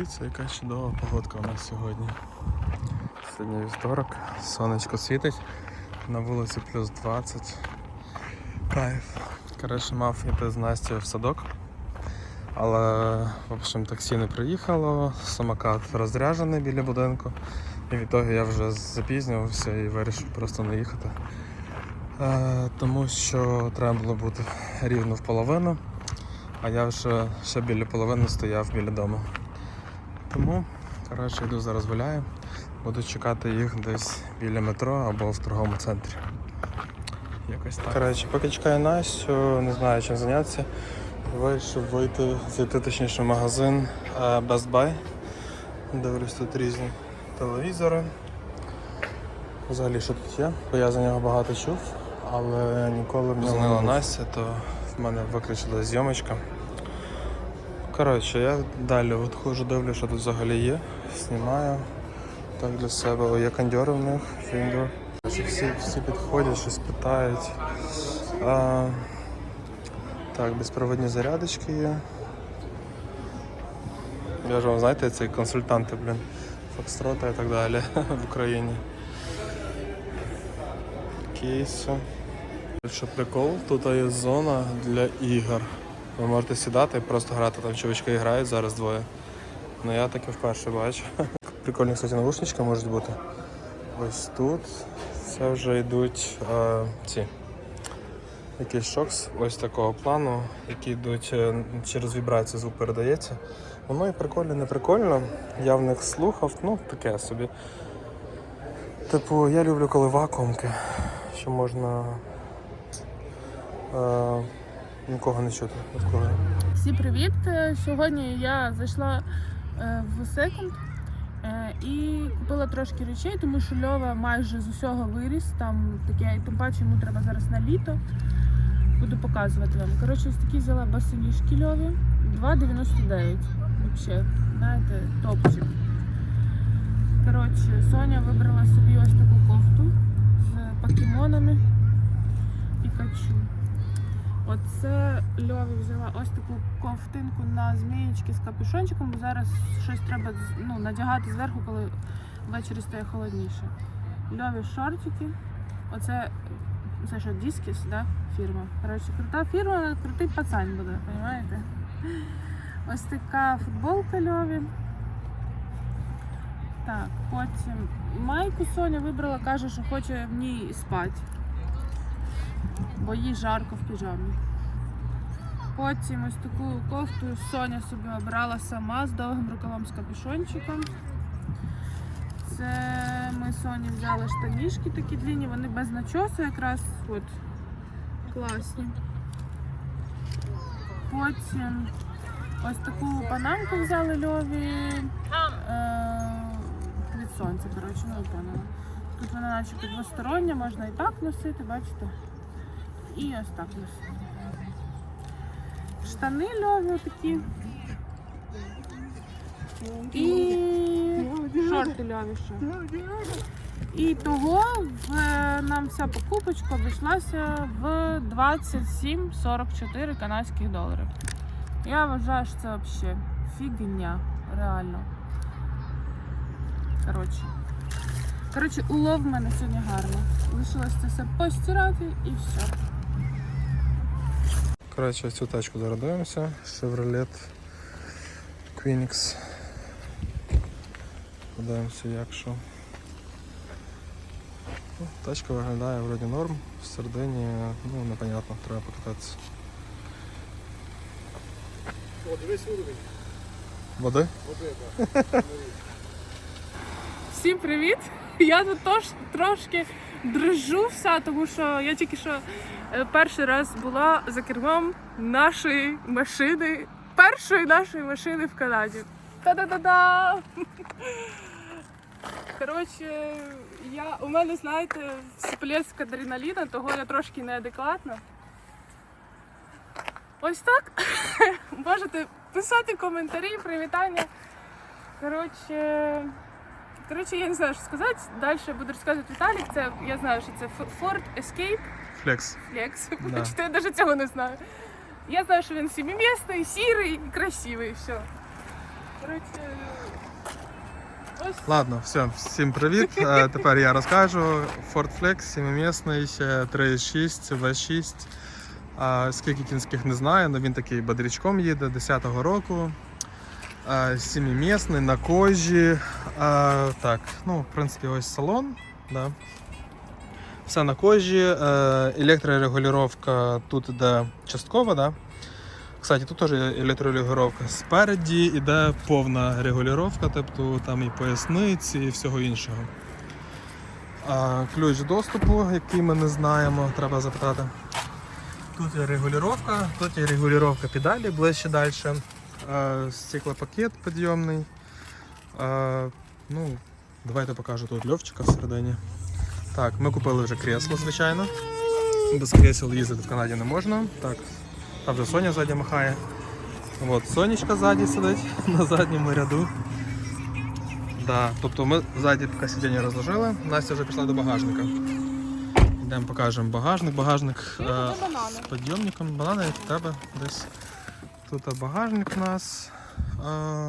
Подивіться, яка чудова погодка у нас сьогодні. Сьогодні вівторок, сонечко світить, на вулиці плюс 20. Кайф. Коротше, мав іти з Настю в садок. Але, в общем, таксі не приїхало, самокат розряджений біля будинку. І від того я вже запізнювався і вирішив просто не їхати. Е, тому що треба було бути рівно в половину, а я вже ще біля половини стояв біля дому. Тому, коротше, йду зараз гуляю. Буду чекати їх десь біля метро або в торговому центрі. Якось так. Коротше, поки чекаю Настю, не знаю чим зайнятися. Вирішив вийти, зайти точніше в магазин е, Best Buy. Дивлюсь тут різні телевізори. Взагалі, що тут є? Бо я за нього багато чув, але ніколи б не знала Настя, то в мене виключила зйомочка. Коротше, я далі от ходжу, дивлю, що тут взагалі є. Знімаю так для себе. Є кондьори в них, фінгер. Всі, всі підходять, щось питають. А, так, безпроводні зарядочки є. Я ж вам знаєте, ці консультанти, блін, Фокстрота і так далі в Україні. Кейси. Прикол, тут є зона для ігор. Ви можете сідати і просто грати, там чувачки грають зараз двоє. Ну я таке вперше бачу. Прикольні, кстати, наушнички можуть бути. Ось тут. Це вже йдуть е, ці. Якийсь шокс ось такого плану, які йдуть е, через вібрацію звук передається. Воно і прикольно, не прикольно. Я в них слухав, ну таке собі. Типу, я люблю, коли вакуумки, що можна е, нікого не чути навколо. Всім привіт! Е, Сьогодні я зайшла е, в секонд е, і купила трошки речей, тому що Льова майже з усього виріс. Там таке, тим паче йому треба зараз на літо. Буду показувати вам. Коротше, ось такі взяла басилішки Льові. 2,99. Взагалі, знаєте, топчик. Коротше, Соня вибрала собі ось таку кофту з покемонами Пікачу. Оце Льові взяла ось таку ковтинку на змієчки з капюшончиком, зараз щось треба ну, надягати зверху, коли ввечері стає холодніше. Льові шортики. Оце це що, Діскіс, да? фірма. Коротше, крута фірма, крутий пацан буде, розумієте? Ось така футболка Льові. Так, потім майку Соня вибрала, каже, що хоче в ній спати бо їй жарко в піжамі. Потім ось таку кофту Соня собі обрала сама з довгим рукавом з капюшончиком. Це ми Соні взяли штанішки такі длинні, вони без начосу якраз от, класні. Потім ось таку панамку взяли Льові е, від сонця, коротше, ну поняла. Тут вона наче двостороння, можна і так носити, бачите? І ось так носити. Штани льові такі. І шорти льові. І того в, нам вся покупочка обійшлася в 27,44 канадських доларів. Я вважаю, що це взагалі фігня, реально. Коротше. Коротше, улов в мене сьогодні гарно. Лишилось це все постирати і все. Коротше, цю тачку зараз. Chevrolet Queenix. Подивимося, як що. Ну, Тачка виглядає вроді норм, всередині, ну, непонятно, треба покататися. О, дивись уровень. Води? Води, так. Всім привіт! Я тут тож, трошки дрожу вся, тому що я тільки що е, перший раз була за кермом нашої машини, першої нашої машини в Канаді. Та-да-да-да! Коротше, я, у мене, знаєте, всплеск адреналіна, того я трошки неадекватна. Ось так. Можете писати коментарі, привітання. Коротше. Коротше, я не знаю, що сказати. Далі буду розказувати Віталік. Це я знаю, що це Ford Escape Flex. Flex. Да. Я навіть цього не знаю. Я знаю, що він сімімісний, сірий і красивий. Все. Коротше, ось Ладно, все, всім привіт. Е, Тепер я розкажу. Ford Flex 7-місний, 3.6, V6. А, Скільки кінських не знаю, але він такий бодрячком їде 10-го року. А, 7-місний на кожі. Так, ну, в принципі, ось салон. Да. Все на кожі. Е, Електрорегулювання тут іде часткова, да? Кстати, тут теж електрорегулювання. Спереді йде повна регулювання, тобто там і поясниці, і всього іншого. Ключ доступу, який ми не знаємо, треба запитати. Тут є регулювання, тут є регулювання педалі ближче далі. Стеклопакет підйомний. Ну, давайте покажу тут льовчика всередині. Так, ми купили вже кресло, звичайно. Без кресел їздити в Канаді не можна. Так, там вже Соня ззаді махає. От, Сонечка ззаді сидить на задньому ряду. Да, тобто ми ззаді поки сидіння розложили, Настя вже пішла до багажника. Йдемо покажемо багажник. Багажник е, з підйомником. Банани в тебе десь. Тут багажник у нас.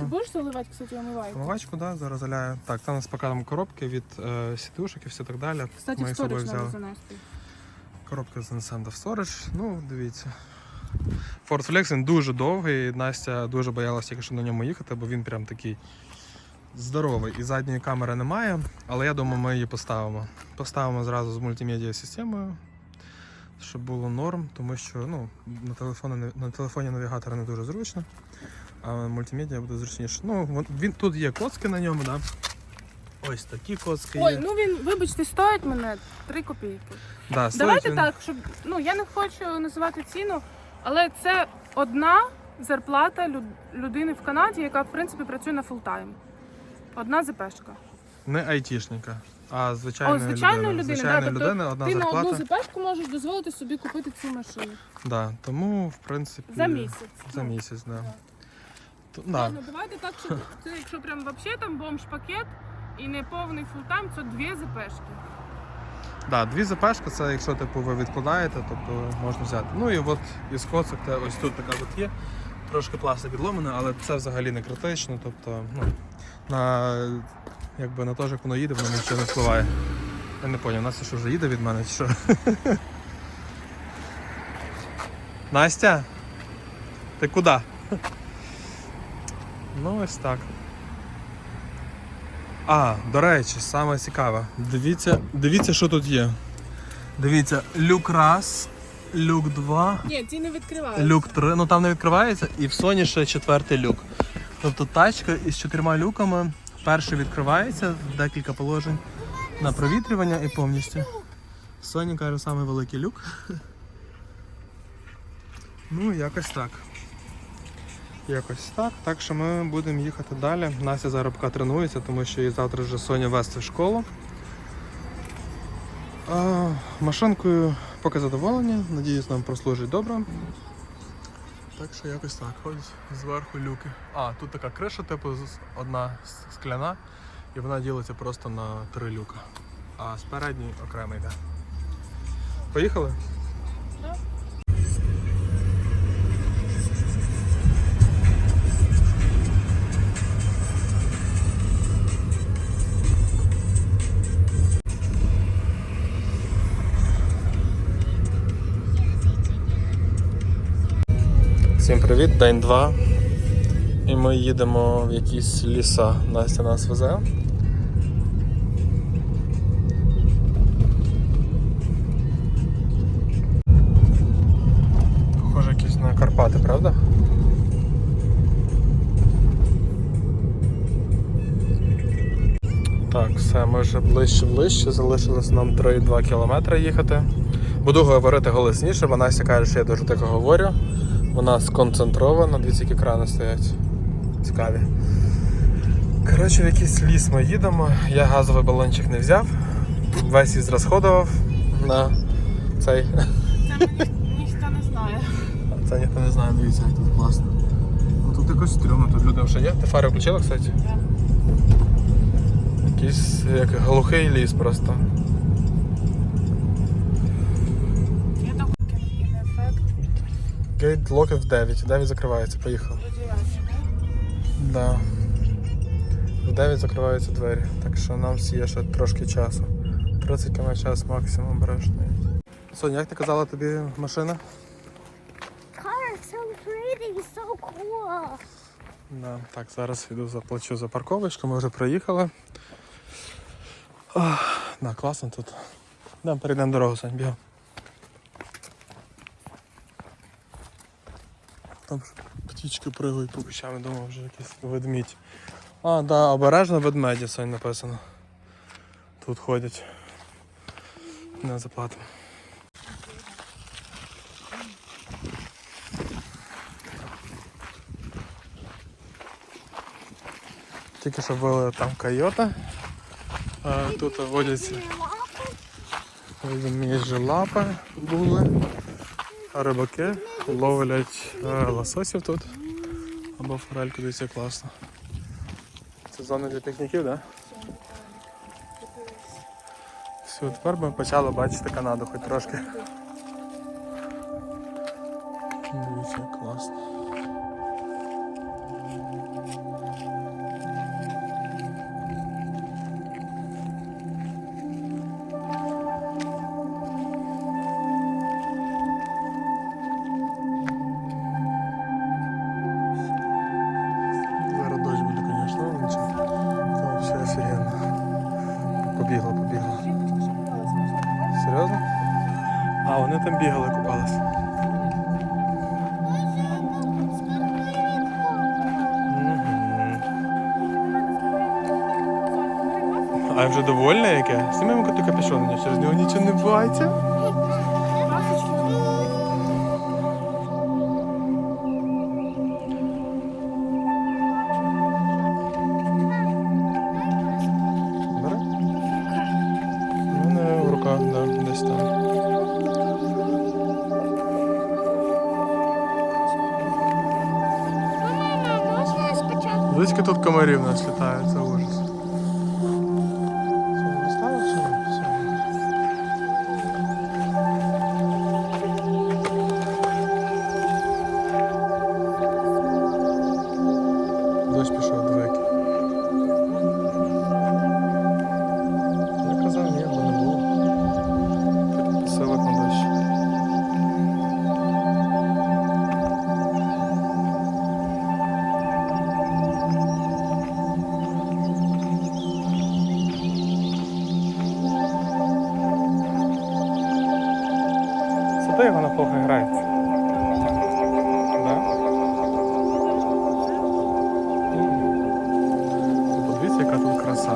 Ти будеш заливати, кстати, омивайку? Помивачку, да, зараз заляю. Так, там у нас поки там коробки від е, сідушок і все так далі. Кстати, Ми в сторіч треба занести. Коробка занесена в storage. Ну, дивіться. Ford Flex він дуже довгий. Настя дуже боялася тільки що на ньому їхати, бо він прям такий здоровий. І задньої камери немає, але я думаю, ми її поставимо. Поставимо зразу з мультимедіа системою, щоб було норм, тому що ну, на, телефоні, на телефоні навігатор не дуже зручно, а мультимедіа буде зручніше. Ну, він, тут є коцки на ньому, да? Ось такі коцки Ой, є. ну він, вибачте, стоїть мене 3 копійки. да, Давайте він- так, щоб ну я не хочу називати ціну, але це одна зарплата люд- людини в Канаді, яка в принципі працює на фултайм. Одна ЗПшка. Не айтішника, а звичайної О, звичайної людини. людини, Звичайної да, тобто людини, одна Ти на одну ЗПшку можеш дозволити собі купити цю машину Да, тому, в принципі, за місяць. За Ну, місяць, да. да. То- да. Ладно, давайте так, щоб це якщо прям взагалі там бомж-пакет і не повний фултайм, це дві ЗПшки. Да, дві запешки, це якщо типу, ви відкладаєте, тобто можна взяти. Ну і от із коцик, те ось тут така от є. Трошки пласта підломана, але це взагалі не критично. Тобто, ну, на, якби, на те, як воно їде, воно нічого не впливає. Я не зрозумів, Настя що вже їде від мене чи що? Настя? Ти куди? Ну, ось так. А, до речі, саме цікаве. Дивіться, дивіться, що тут є. Дивіться, люк раз, люк 2, Ні, ті не відкриваються. люк 3. Ну там не відкривається, і в Sony ще четвертий люк. Тобто тачка із чотирма люками. Перший відкривається декілька положень на провітрювання і повністю. Sony каже, самий великий люк. Ну, якось так. Якось так. Так що ми будемо їхати далі. Настя зараз тренується, тому що її завтра вже Соня вести в школу. Машинкою поки задоволені. Надіюсь, нам прослужить добре. Так що якось так. Ходять зверху люки. А, тут така криша, типу, одна скляна, і вона ділиться просто на три люка. А з передньої окремо йде. Поїхали? Да. Всім привіт, день 2. І ми їдемо в якісь ліса. Настя нас везе. Похоже якісь на Карпати, правда? Так, все, ми вже ближче ближче, залишилось нам 3,2 кілометри їхати. Буду говорити голосніше, бо Настя каже, що я дуже тихо говорю. Вона сконцентрована, дивіться, які крани стоять. Цікаві. Коротше, в якийсь ліс ми їдемо. Я газовий балончик не взяв. Весь із розходував на цей. Це ніхто не знає. Це ніхто не знає, дивіться, як тут класно. Ну тут якось стрьомно, тут люди вже є. Ти фари включила, кстати? Так. Якийсь як глухий ліс просто. Гейт локів 9. 9 закривається, поїхали. Да. в 9 закриваються двері, так що нам всі є ще трошки часу. 30 км час максимум береш. Соня, як ти казала тобі машина? car is so pretty, so cool. Да, так, зараз йду заплачу за парковочку, ми вже приїхали. Ах, да, класно тут. Да, перейдемо дорогу, Сань, бігом. Там птічки пригають по кущам, я думав, вже якийсь ведмідь. А, да, обережно ведмеді, Сань, написано. Тут ходять. Не заплатимо. Тільки що були там койота. Тут водяться між лапи були. Рибаки ловлять е, лососів тут. Або форельку є класно. Це зона для пікніків, так? Все, тепер ми почали бачити Канаду хоч трошки. Дивіться, класно. А, вони там бігали, купались. А вже довольна яке? Знімемо коту капюшон, через нього нічого не бувається. Дивіться, тут яка тут краса.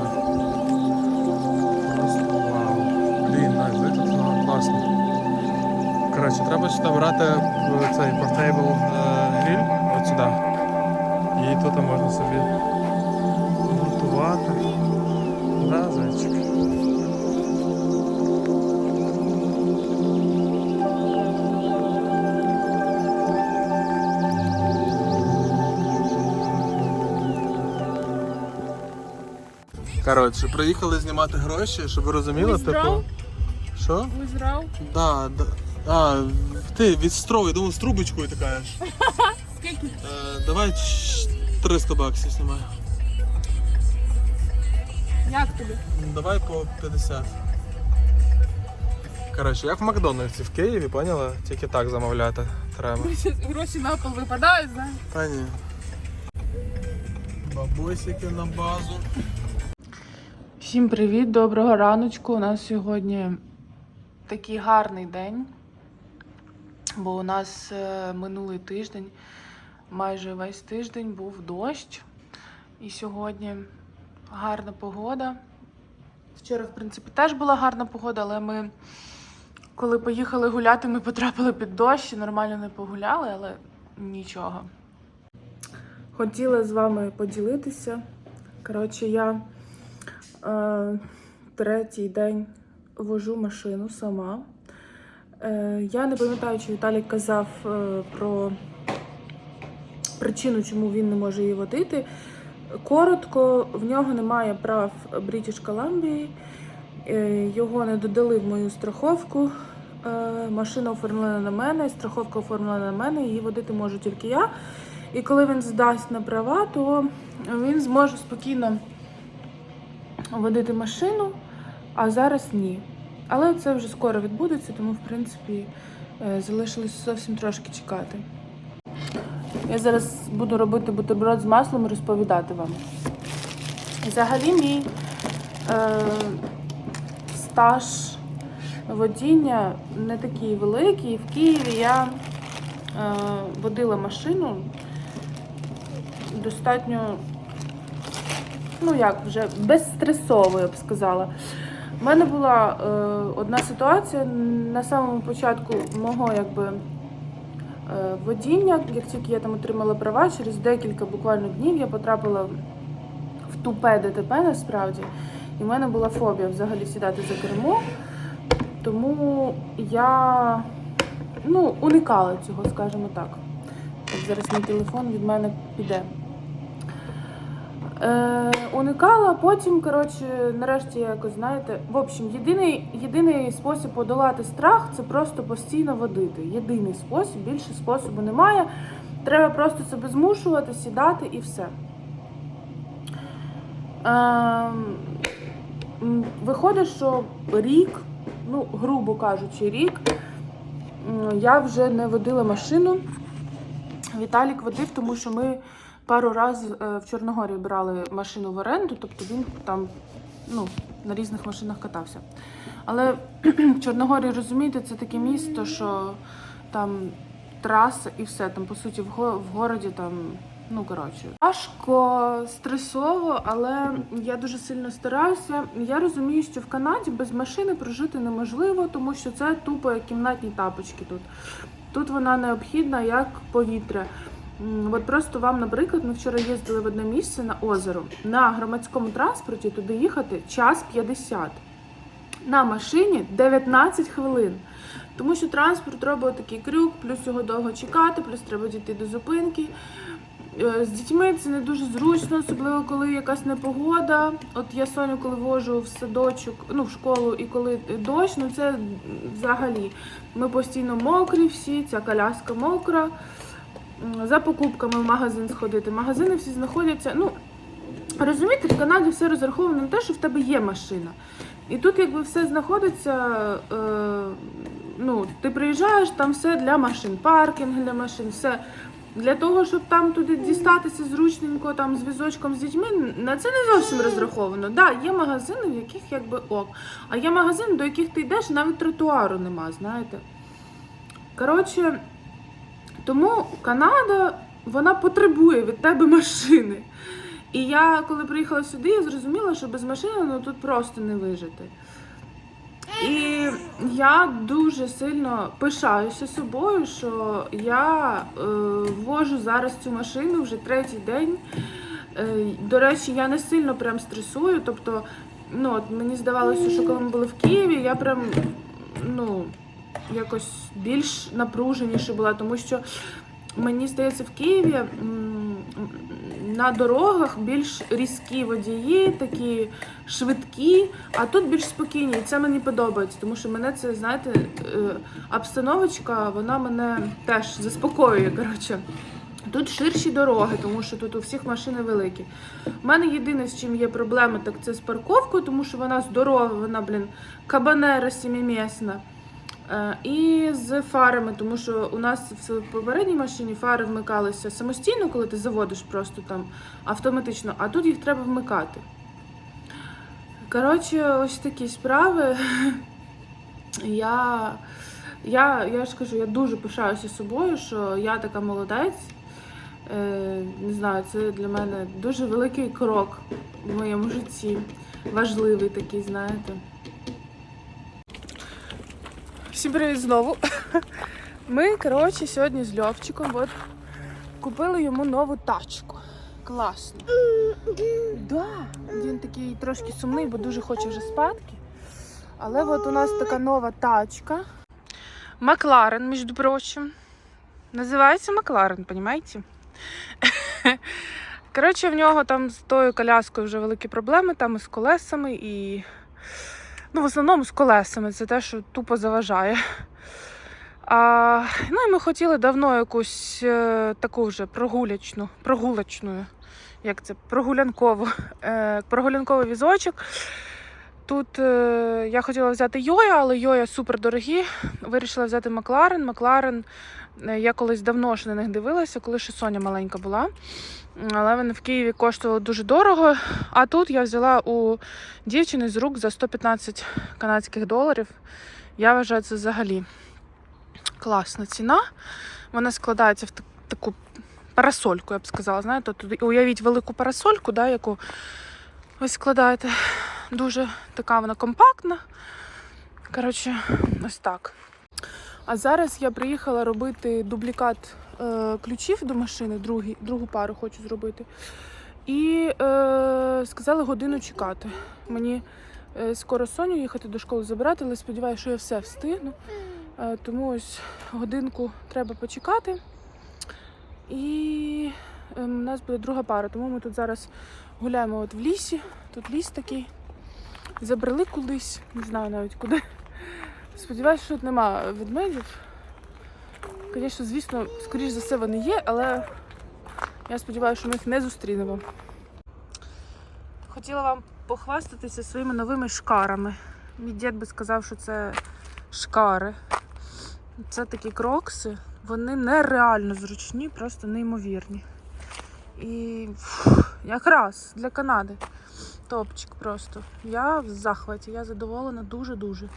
Просто вау. Блін, навіть тут ну, класно. Коротше, треба сюди брати е, цей портейбл гриль от сюди. І тут можна собі готувати. Коротше, приїхали знімати гроші, щоб ви розуміли, типу. Що? Визрав. Да, да. А, ти від строю, думав, з трубочкою така ж. Скільки? Е, давай ч- 300 баксів знімай. Як тобі? Давай по 50. Коротше, як в Макдональдсі в Києві, поняла? Тільки так замовляти треба. Гроші на пол випадають, знаєш? Та ні. Бабусики на базу. Всім привіт, доброго раночку. У нас сьогодні такий гарний день, бо у нас е, минулий тиждень, майже весь тиждень був дощ. І сьогодні гарна погода. Вчора, в принципі, теж була гарна погода, але ми, коли поїхали гуляти, ми потрапили під дощ і нормально не погуляли, але нічого. Хотіла з вами поділитися. Коротше, я Е, третій день вожу машину сама. Е, я не пам'ятаю, чи Віталій казав е, про причину, чому він не може її водити. Коротко, в нього немає прав British Columbia, е, його не додали в мою страховку. Е, Машина оформлена на мене, страховка оформлена на мене, її водити можу тільки я. І коли він здасть на права, то він зможе спокійно водити машину, а зараз ні. Але це вже скоро відбудеться, тому в принципі е, залишилось зовсім трошки чекати. Я зараз буду робити бутерброд з маслом і розповідати вам. Взагалі, мій е, стаж водіння не такий великий. В Києві я е, водила машину достатньо, ну як вже безстресово, я б сказала. У мене була е, одна ситуація на самому початку мого якби, е, водіння, як тільки я там отримала права, через декілька буквально днів я потрапила в тупе ДТП насправді. І в мене була фобія взагалі сідати за кермо. Тому я ну, уникала цього, скажімо так. От зараз мій телефон від мене піде. Е, уникала, потім, коротше, нарешті якось, знаєте, в общем, єдиний, єдиний спосіб подолати страх це просто постійно водити. Єдиний спосіб, більше способу немає. Треба просто себе змушувати, сідати і все. М, виходить, що рік, ну, грубо кажучи, рік, я вже не водила машину. Віталік водив, тому що ми пару разів е, в Чорногорі брали машину в оренду, тобто він там ну, на різних машинах катався. Але в Чорногорі, розумієте, це таке місто, що там траса і все. Там, по суті, в, го- в городі там. Ну, коротше, важко, стресово, але я дуже сильно стараюся. Я розумію, що в Канаді без машини прожити неможливо, тому що це тупо кімнатні тапочки тут. Тут вона необхідна як повітря. От просто вам, наприклад, ми вчора їздили в одне місце на озеро. На громадському транспорті туди їхати час 50. На машині 19 хвилин. Тому що транспорт робить такий крюк, плюс його довго чекати, плюс треба дійти до зупинки. Е, З дітьми це не дуже зручно, особливо коли якась непогода. От я Соню, коли вожу в садочок, ну в школу, і коли дощ, ну це взагалі. Ми постійно мокрі всі, ця коляска мокра. За покупками в магазин сходити. Магазини всі знаходяться. Ну розумієте, в Канаді все розраховано на те, що в тебе є машина. І тут якби все знаходиться. Е, ну, ти приїжджаєш, там все для машин, паркінг для машин, все. Для того, щоб там туди дістатися зручненько там з візочком з дітьми, на це не зовсім розраховано. Да, є магазини, в яких якби ок. А є магазини, до яких ти йдеш, навіть тротуару нема, знаєте. Коротше, тому Канада вона потребує від тебе машини. І я, коли приїхала сюди, я зрозуміла, що без машини ну, тут просто не вижити. І я дуже сильно пишаюся собою, що я е, вожу зараз цю машину вже третій день. Е, до речі, я не сильно прям стресую. Тобто, ну, от мені здавалося, що коли ми були в Києві, я прям ну, якось більш напруженіше була, тому що мені здається, в Києві на дорогах більш різкі водії, такі швидкі, а тут більш спокійні. І це мені подобається, тому що мене це, знаєте, е, обстановочка, вона мене теж заспокоює. Коротше. Тут ширші дороги, тому що тут у всіх машини великі. У мене єдине, з чим є проблеми, так це з парковкою, тому що вона здорова, вона, блін, кабанера сімімісна. Е, І з фарами, тому що у нас в попередній машині фари вмикалися самостійно, коли ти заводиш просто там автоматично, а тут їх треба вмикати. Коротше, ось такі справи. Я, я, я ж кажу, я дуже пишаюся собою, що я така молодець. Е, не знаю, це для мене дуже великий крок в моєму житті. Важливий такий, знаєте. Всім привіт знову. Ми, коротше, сьогодні з Льовчиком от, купили йому нову тачку. Класно. Да, він такий трошки сумний, бо дуже хоче вже спадки. Але от у нас така нова тачка. Макларен, між прочим. Називається Макларен, розумієте? Коротше, в нього там з тою коляскою вже великі проблеми, там із колесами і. Ну, в основному з колесами. Це те, що тупо заважає. А, ну і ми хотіли давно якусь е, таку вже прогулячну, прогулочну як це, прогулянкову, е, прогулянковий візочок. Тут е, я хотіла взяти Йоя, але Йоя супер дорогі. Вирішила взяти Макларен. Макларен е, я колись давно ще на них дивилася, коли ще Соня маленька була. Але вони в Києві коштували дуже дорого. А тут я взяла у дівчини з рук за 115 канадських доларів. Я вважаю, це взагалі класна ціна. Вона складається в так- таку парасольку, я б сказала. Знаєте, тут уявіть велику парасольку, да, яку ви складаєте. Дуже така вона компактна. Коротше, ось так. А зараз я приїхала робити дублікат е, ключів до машини, другий, другу пару хочу зробити. І е, сказали годину чекати. Мені е, скоро Соню їхати до школи забирати, але сподіваюся, що я все встигну. Е, тому ось годинку треба почекати. І е, у нас буде друга пара, тому ми тут зараз гуляємо от в лісі. Тут ліс такий. Забрели кудись, не знаю навіть куди. Сподіваюся, що тут нема ведмедів. Звісно, звісно, скоріш за все вони є, але я сподіваюся, що ми їх не зустрінемо. Хотіла вам похвастатися своїми новими шкарами. Мій дід би сказав, що це шкари. Це такі крокси. Вони нереально зручні, просто неймовірні. І фух, якраз для Канади. Топчик просто. Я в захваті, я задоволена дуже-дуже.